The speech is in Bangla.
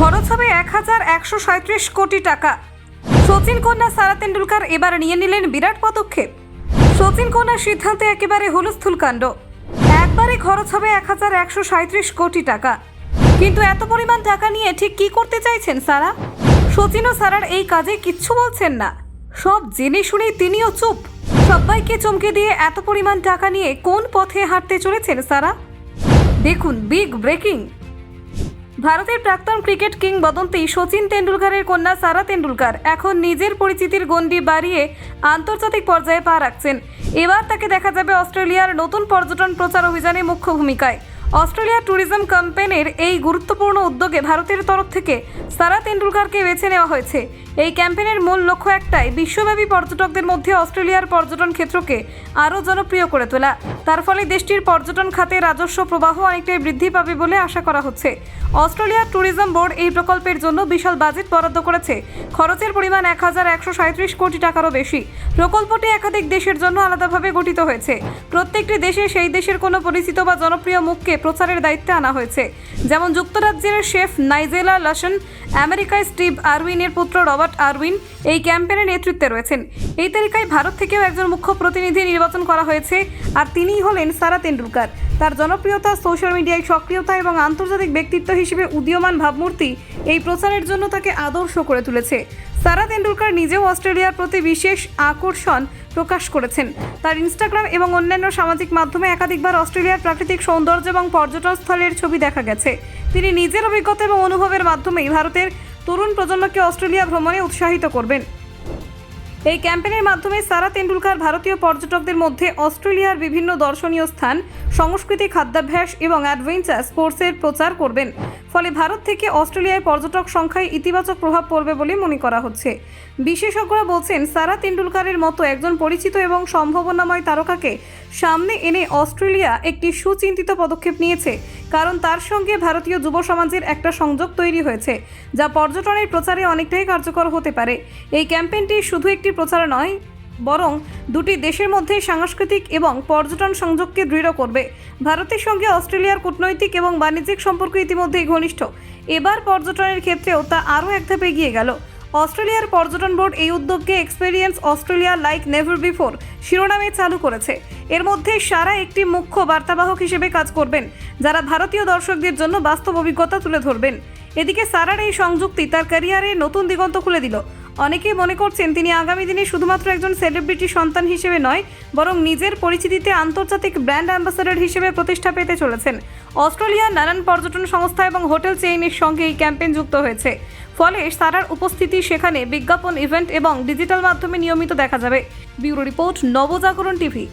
খরচ হবে এক হাজার একশো সাঁত্রিশ কোটি টাকা। সচিন কন্যা সারা তেন্ডুলকার এবার নিয়ে নিলেন বিরাট পদক্ষেপ। সচিন কন্যার সিদ্ধান্তে একেবারে হুলস্থুল কাণ্ড। একবারে খরচ হবে এক হাজার একশো সাঁত্রিশ কোটি টাকা। কিন্তু এত পরিমাণ টাকা নিয়ে ঠিক কি করতে চাইছেন সারা? সচিন ও সারার এই কাজে কিচ্ছু বলছেন না। সব জেনে শুনে তিনিও চুপ। সবাইকে চমকে দিয়ে এত পরিমাণ টাকা নিয়ে কোন পথে হাঁটতে চলেছেন সারা? দেখুন, বিগ ব্রেকিং। ভারতের প্রাক্তন ক্রিকেট কিংবদন্তি সচিন তেন্ডুলকারের কন্যা সারা তেন্ডুলকার এখন নিজের পরিচিতির গণ্ডি বাড়িয়ে আন্তর্জাতিক পর্যায়ে পা রাখছেন। এবার তাকে দেখা যাবে অস্ট্রেলিয়ার নতুন পর্যটন প্রচার অভিযানে মুখ্য ভূমিকায়। অস্ট্রেলিয়া ট্যুরিজম ক্যাম্পেনের এই গুরুত্বপূর্ণ উদ্যোগে ভারতের তরফ থেকে সারা তেন্ডুলকারকে বেছে নেওয়া হয়েছে। এই ক্যাম্পেনের মূল লক্ষ্য একটাই বিশ্বব্যাপী পর্যটকদের মধ্যে অস্ট্রেলিয়ার পর্যটন ক্ষেত্রকে আরও জনপ্রিয় করে তোলা। তার ফলে দেশটির পর্যটন খাতে রাজস্ব প্রবাহ অনেকটাই বৃদ্ধি পাবে বলে আশা করা হচ্ছে। অস্ট্রেলিয়া ট্যুরিজম বোর্ড এই প্রকল্পের জন্য বিশাল বাজেট বরাদ্দ করেছে। খরচের পরিমাণ এক হাজার একশো সাঁত্রিশ কোটি টাকারও বেশি। প্রকল্পটি একাধিক দেশের জন্য আলাদাভাবে গঠিত হয়েছে। প্রত্যেকটি দেশে সেই দেশের কোনো পরিচিত বা জনপ্রিয় মুখকে প্রচারের দায়িত্বে আনা হয়েছে। যেমন যুক্তরাজ্যের শেফ নাইজেলা লাসন আমেরিকায় স্টিভ আরউইনের পুত্র রবার্ট আরউইন এই ক্যাম্পেনের নেতৃত্বে রয়েছেন। এই তালিকায় ভারত থেকেও একজন মুখ্য প্রতিনিধি নির্বাচন করা হয়েছে, আর তিনিই হলেন সারা তেন্ডুলকার। তার জনপ্রিয়তা সোশ্যাল মিডিয়ায় সক্রিয়তা এবং আন্তর্জাতিক ব্যক্তিত্ব হিসেবে উদীয়মান ভাবমূর্তি এই প্রচারের জন্য তাকে আদর্শ করে তুলেছে। সারা তেন্ডুলকার নিজেও অস্ট্রেলিয়ার প্রতি বিশেষ আকর্ষণ প্রকাশ করেছেন। তার ইনস্টাগ্রাম এবং অন্যান্য সামাজিক মাধ্যমে একাধিকবার অস্ট্রেলিয়ার প্রাকৃতিক সৌন্দর্য এবং পর্যটন স্থলের ছবি দেখা গেছে। তিনি নিজের অভিজ্ঞতা এবং অনুভবের মাধ্যমেই ভারতের তরুণ প্রজন্মকে অস্ট্রেলিয়া ভ্রমণে উৎসাহিত করবেন। এই ক্যাম্পেনের মাধ্যমে সারা তেন্ডুলকার ভারতীয় পর্যটকদের মধ্যে অস্ট্রেলিয়ার বিভিন্ন দর্শনীয় স্থান, সংস্কৃতি খাদ্যাভ্যাস এবং অ্যাডভেঞ্চার স্পোর্টসের প্রচার করবেন। ফলে ভারত থেকে অস্ট্রেলিয়ায় পর্যটক সংখ্যায় ইতিবাচক প্রভাব পড়বে বলে মনে করা হচ্ছে। বিশেষজ্ঞরা বলছেন, সারা তেন্ডুলকারের মতো একজন পরিচিত এবং সম্ভাবনাময় তারকাকে সামনে এনে অস্ট্রেলিয়া একটি সুচিন্তিত পদক্ষেপ নিয়েছে, কারণ তার সঙ্গে ভারতীয় যুব সমাজের একটা সংযোগ তৈরি হয়েছে, যা পর্যটনের প্রচারে অনেকটাই কার্যকর হতে পারে। এই ক্যাম্পেইনটি শুধু একটি প্রচার নয়, বরং দুটি দেশের মধ্যে সাংস্কৃতিক এবং পর্যটন সংযোগকে দৃঢ় করবে। ভারতের সঙ্গে অস্ট্রেলিয়ার কূটনৈতিক এবং বাণিজ্যিক সম্পর্ক ইতিমধ্যেই ঘনিষ্ঠ। এবার পর্যটনের ক্ষেত্রেও তা আরও এক ধাপ এগিয়ে গেল। অস্ট্রেলিয়ার পর্যটন বোর্ড এই উদ্যোগকে experience Australia like never before শিরোনামে চালু করেছে। এর মধ্যে সারা একটি মুখ্য বার্তাবাহক হিসেবে কাজ করবেন, যারা ভারতীয় দর্শকদের জন্য বাস্তব অভিজ্ঞতা তুলে ধরবেন। এদিকে সারার এই সংযুক্তি তার ক্যারিয়ারে নতুন দিগন্ত খুলে দিল। অনেকেই মনে করছেন তিনি আগামী দিনে শুধুমাত্র একজন সেলিব্রিটি সন্তান হিসেবে নয়, বরং নিজের পরিচিতিতে আন্তর্জাতিক ব্র্যান্ড অ্যাম্বাসাডর হিসেবে প্রতিষ্ঠা পেতে চলেছেন। অস্ট্রেলিয়ার নানান পর্যটন সংস্থা এবং হোটেল চেইনের সঙ্গে এই ক্যাম্পেইন যুক্ত হয়েছে। ফলে সারার উপস্থিতি সেখানে বিজ্ঞাপন, ইভেন্ট এবং ডিজিটাল মাধ্যমে নিয়মিত দেখা যাবে। Bureau report Nabajagaran TV.